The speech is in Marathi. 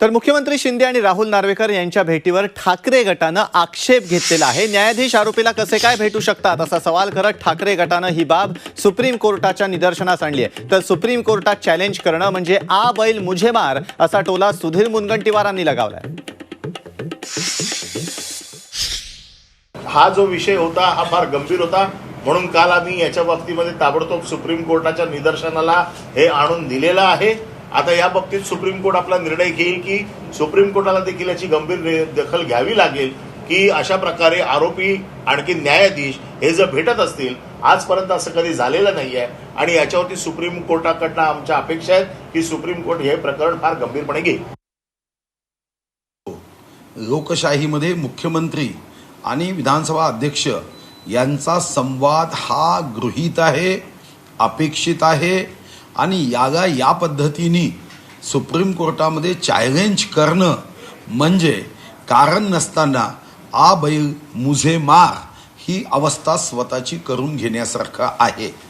तर मुख्यमंत्री शिंदे आणि राहुल नार्वेकर यांच्या भेटीवर ठाकरे गटानं आक्षेप घेतलेला आहे. न्यायाधीश आरोपीला कसे काय भेटू शकतात असा सवाल करत ठाकरे गटानं ही बाब सुप्रीम कोर्टाच्या निदर्शनास आणली आहे. तर सुप्रीम कोर्टात चॅलेंज करणं म्हणजे आ बैल मुझे मार असा टोला सुधीर मुनगंटीवारांनी लगावलाय. हा जो विषय होता हा फार गंभीर होता. म्हणून काल आम्ही याच्या बाबतीमध्ये ताबडतोब सुप्रीम कोर्टाच्या निदर्शनाला हे आणून दिलेलं आहे. आता या बाबतीत सुप्रीम कोर्ट आपला निर्णय घेईल की सुप्रीम कोर्टाला देखील याची गंभीर दखल घ्यावी लागेल की अशा प्रकारे आरोपी आणखी न्यायाधीश हे जर भेटत असतील आजपर्यंत असं कधी झालेलं नाही आहे आणि याच्यावरती सुप्रीम कोर्टाकडनं आमच्या अपेक्षा आहेत की सुप्रीम कोर्ट हे प्रकरण फार गंभीरपणे घेईल. लोकशाहीमध्ये मुख्यमंत्री आणि विधानसभा अध्यक्ष यांचा संवाद हा गृहीत आहे अपेक्षित आहे. आणि याला या पद्धतीने सुप्रीम कोर्टामध्ये चॅलेंज करणं म्हणजे कारण नसताना आ बैल मुझे मार ही अवस्था स्वतःची करून घेण्यासारखं आहे.